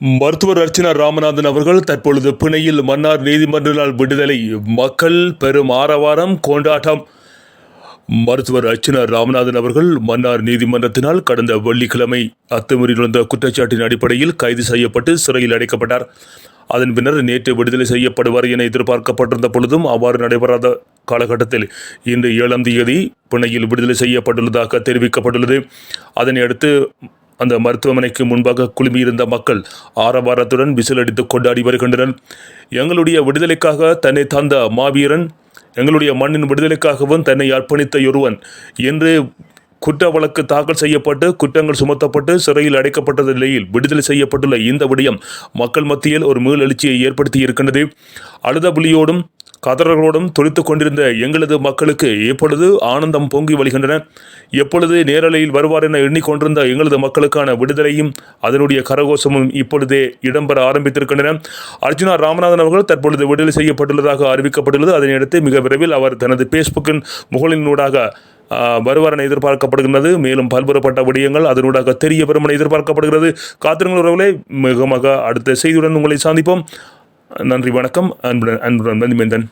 மருத்துவர் அர்ச்சனா ராமநாதன் அவர்கள் தற்பொழுது பிணையில் மன்னார் நீதிமன்றத்தால் விடுதலை. மக்கள் பெரும் ஆரவாரம் கொண்டாட்டம். மருத்துவர் அர்ச்சனா ராமநாதன் அவர்கள் மன்னார் நீதிமன்றத்தினால் கடந்த வெள்ளிக்கிழமை அத்துமீறி வந்த குற்றச்சாட்டின் அடிப்படையில் கைது செய்யப்பட்டு சிறையில் அடைக்கப்பட்டார். அதன் பின்னர் நேற்று விடுதலை செய்யப்படுவார் என எதிர்பார்க்கப்பட்டிருந்த பொழுதும் அவ்வாறு நடைபெறாத காலகட்டத்தில் இன்று ஏழாம் தேதி பிணையில் விடுதலை செய்யப்பட்டுள்ளதாக தெரிவிக்கப்பட்டுள்ளது. அதனை அடுத்து அந்த மருத்துவமனைக்கு முன்பாக குழுமியிருந்த மக்கள் ஆரவாரத்துடன் விசிலடித்து கொண்டாடி வருகின்றனர். எங்களுடைய விடுதலைக்காக தன்னை தந்த மாவீரன் எங்களுடைய மண்ணின் விடுதலைக்காகவும் தன்னை அர்ப்பணித்த ஒருவன். என்று குற்ற வழக்கு தாக்கல் செய்யப்பட்டு குற்றங்கள் சுமத்தப்பட்டு சிறையில் அடைக்கப்பட்ட நிலையில் விடுதலை செய்யப்பட்டுள்ள இந்த விடயம் மக்கள் மத்தியில் ஒரு மீளெழுச்சியை ஏற்படுத்தி இருக்கின்றது அழுத புலியோடும் கதறலோடும் துளித்துக் கொண்டிருந்த எங்களது மக்களுக்கு எப்பொழுது ஆனந்தம் பொங்கி வழிகின்றன. எப்பொழுது நேரலையில் வருவார் என எண்ணிக்கொண்டிருந்த எங்களது மக்களுக்கான விடுதலையும் அதனுடைய கரகோஷமும் இப்பொழுதே இடம்பெற ஆரம்பித்திருக்கின்றன. அர்ஜுனா ராமநாதன் அவர்கள் தற்பொழுது விடுதலை செய்யப்பட்டுள்ளதாக அறிவிக்கப்பட்டுள்ளது. அதனையடுத்து மிக விரைவில் அவர் தனது ஃபேஸ்புக்கின் முகலினூடாக வருவார் என எதிர்பார்க்கப்படுகின்றது. மேலும் பல்வேறுபட்ட விடயங்கள் அதனூடாக தெரிய வரும் என எதிர்பார்க்கப்படுகிறது. காத்திருங்கள் உறவுகளே மிக மிக அடுத்த செய்தியுடன் உங்களை சந்திப்போம். நன்றி வணக்கம். அன்புடன் அன்புடன் மதிமேந்தன்